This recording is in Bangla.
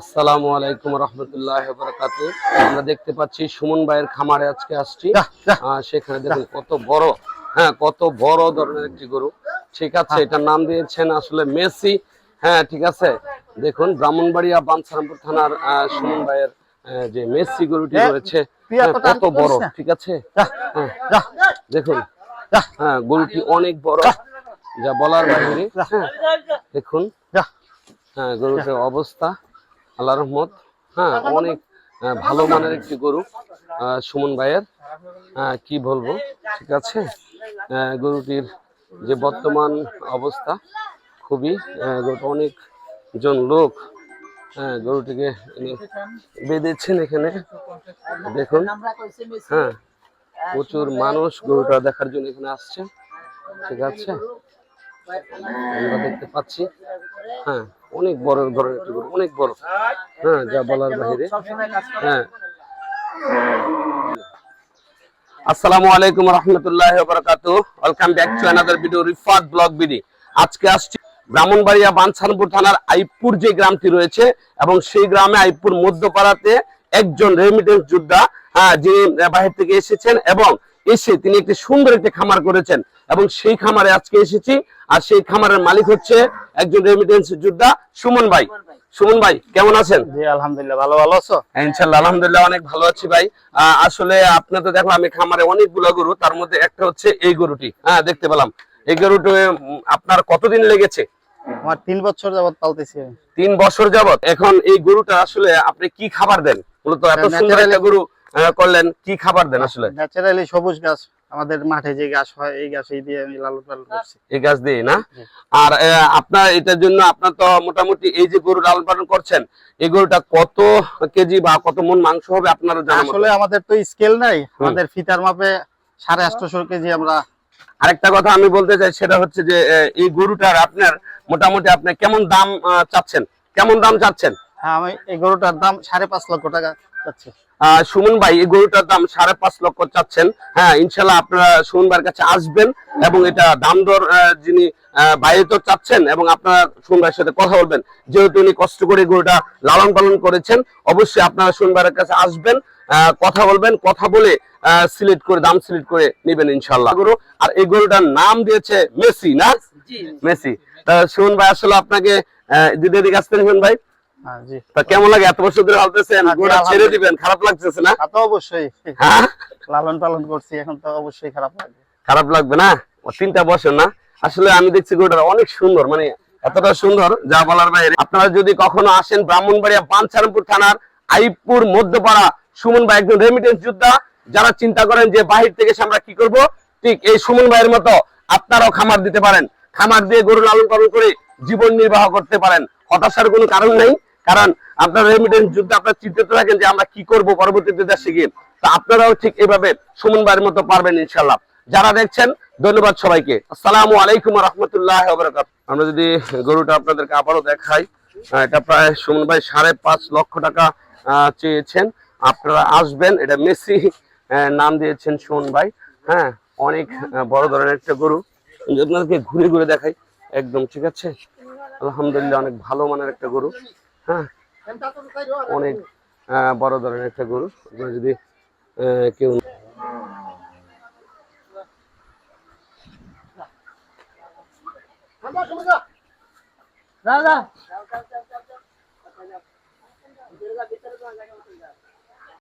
আসসালামু আলাইকুম রহমতুল্লাহ বরকাত আমরা দেখতে পাচ্ছি সুমন ভাইয়ের খামারে আজকে আসছি। সেখানে দেখুন কত বড় হ্যাঁ কত বড় ধরনের একটি গরু। ঠিক আছে এটার নাম দিয়েছেন আসলে মেসি। হ্যাঁ ঠিক আছে। দেখুন ব্রাহ্মণবাড়িয়া বানসারামপুর থানার সুমন ভাইয়ের যে মেসি গরুটি রয়েছে হ্যাঁ, কত বড় ঠিক আছে? হ্যাঁ। দেখুন হ্যাঁ গরুটি অনেক বড়। যা বলার বাইরে হ্যাঁ দেখুন। হ্যাঁ গরুটার অবস্থা আল্লাহ রহমত। হ্যাঁ অনেক ভালো মানের একটি গরু সুমন ভাইয়ের। কি বলব? ঠিক আছে? গরুটির যে বর্তমান অবস্থা খুবই আহ, গরুটা অনেক জন লোক হ্যাঁ গরুটিকে বেঁধেছেন এখানে। দেখুন হ্যাঁ প্রচুর মানুষ গরুটা দেখার জন্য এখানে আসছে। ঠিক আছে? দেখতে পাচ্ছি হ্যাঁ অনেক বড় ধরনের একটি গরু, অনেক বড়। হ্যাঁ যা বলার বাইরে হ্যাঁ। আসসালামু আলাইকুম রহমতুল্লাহ বারাকাতু welcome back to another video Rifat blog BD আজকে আসছি ব্রাহ্মণবাড়িয়া বানসানপুর থানার আইপুর যে গ্রামটি রয়েছে এবং সেই গ্রামে আইপুর মধ্যপাড়াতে একজন রেমিটেন্স যোদ্ধা হ্যাঁ যিনি বাহির থেকে এসেছেন এবং এসে তিনি একটি সুন্দর একটি খামার করেছেন। এবং সেই খামারে আজকে এসেছি। আর সেই খামারের মালিক হচ্ছে একজন রেমিটেন্স যোদ্ধা সুমন ভাই। সুমন ভাই কেমন আছেন? জি আলহামদুলিল্লাহ ভালো ভালো আছো? হ্যাঁ, আলহামদুলিল্লাহ অনেক ভালো আছি ভাই। আসলে আপনি তো দেখলাম আমি খামারে অনেকগুলো গরু তার মধ্যে একটা হচ্ছে এই গরুটি। হ্যাঁ দেখতে পেলাম। এই গরুটি আপনার কতদিন লেগেছে? আমার তিন বছর যাবত পালতেছি তিন বছর যাবত এখন এই গরুটা আসলে আপনি কি খাবার দেন? মূলত এত সুন্দর একটা গরু। করলেন কি খাবার দেন আসলে? ন্যাচারালি সবুজ গাছ আমাদের মাঠে যে গাছ হয় এই গাছ দিয়ে আমি লালন পালন করছি। এই গাছ দিয়ে না? আর আপনার এটার জন্য আপনার তো মোটামুটি এই যে গরু লালন পালন করছেন এই গরুটা কত কেজি বা কত মন মাংস হবে আপনারা জানা আসলে আমাদের তো স্কেল নাই আমাদের ফিতার মাপে সাড়ে আটশো কেজি আমরা আরেকটা কথা আমি বলতে চাই সেটা হচ্ছে যে এই গরুটার আপনার মোটামুটি আপনি কেমন দাম চাচ্ছেন? কেমন দাম চাচ্ছেন? হ্যাঁ আমি এই গরুটার দাম সাড়ে পাঁচ লক্ষ টাকা সুমন ভাই এই গরুটার দাম সাড়ে পাঁচ লক্ষ চাচ্ছেন। হ্যাঁ ইনশাল্লাহ আপনারা সুমন ভাইয়ের কাছে আসবেন এবং এটা দাম দর যিনি বাইরে তো চাচ্ছেন এবং আপনারা সুমন ভাইয়ের সাথে কথা বলবেন। যেহেতু উনি কষ্ট করে গরুটা লালন পালন করেছেন অবশ্যই আপনারা সুমন ভাইয়ের কাছে আসবেন আহ, কথা বলবেন কথা বলে সিলেক্ট করে দাম সিলেক্ট করে নেবেন ইনশাল্লাহ গরু। আর এই গরুটার নাম দিয়েছে মেসি না? মেসি। তা সুমন ভাই আসলে আপনাকে দিদি এদিকে আসতেন সুমন ভাই। তা কেমন লাগে? এত বছর ধরে হালতেছেন ছেড়ে দিবেন খারাপ লাগতেছে না? তা তো অবশ্যই। হ্যাঁ? লালন পালন করছি এখন তো অবশ্যই খারাপ লাগবে খারাপ লাগবে না? তিনটা বছর না? আসলে আমি দেখছি গরুটা অনেক সুন্দর মানে এতটা সুন্দর যা বলার বাইরে। আপনারা যদি কখনো আসেন ব্রাহ্মণবাড়িয়া পাঞ্চারমপুর থানার আইপুর মধ্যপাড়া সুমন ভাই একজন রেমিটেন্স যোদ্ধা। যারা চিন্তা করেন যে বাহির থেকে আমরা কি করব ঠিক এই সুমন ভাইয়ের মতো আপনারাও খামার দিতে পারেন। খামার দিয়ে গরু লালন পালন করে জীবন নির্বাহ করতে পারেন। হতাশার কোনো কারণ নেই। কারণ আপনার রেমিটেন্স যুদ্ধে, আপনার চিন্তিত থাকেন যে আমরা কি করব পরবর্তীতে দেশে গিয়ে। তো আপনারাও ঠিক এভাবে সুমন ভাইয়ের মতো পারবেন ইনশাল্লাহ যারা দেখছেন, ধন্যবাদ সবাইকে। আসসালামু আলাইকুম রহমতুল্লাহ আমরা যদি গরুটা আপনাদেরকে আবারও দেখাই এটা প্রায় সুমন ভাই সাড়ে পাঁচ লক্ষ টাকা চেয়েছেন। আপনারা আসবেন, এটা মেসি নাম দিয়েছেন সুমন ভাই। হ্যাঁ অনেক বড় ধরনের একটা গরু। আপনাদেরকে ঘুরে ঘুরে দেখাই। একদম, ঠিক আছে? আলহামদুলিল্লাহ, অনেক ভালো মানের একটা গরু। হ্যাঁ। অনেক বড় ধরনের একটা গরু। আপনারা যদি কেউ দাদা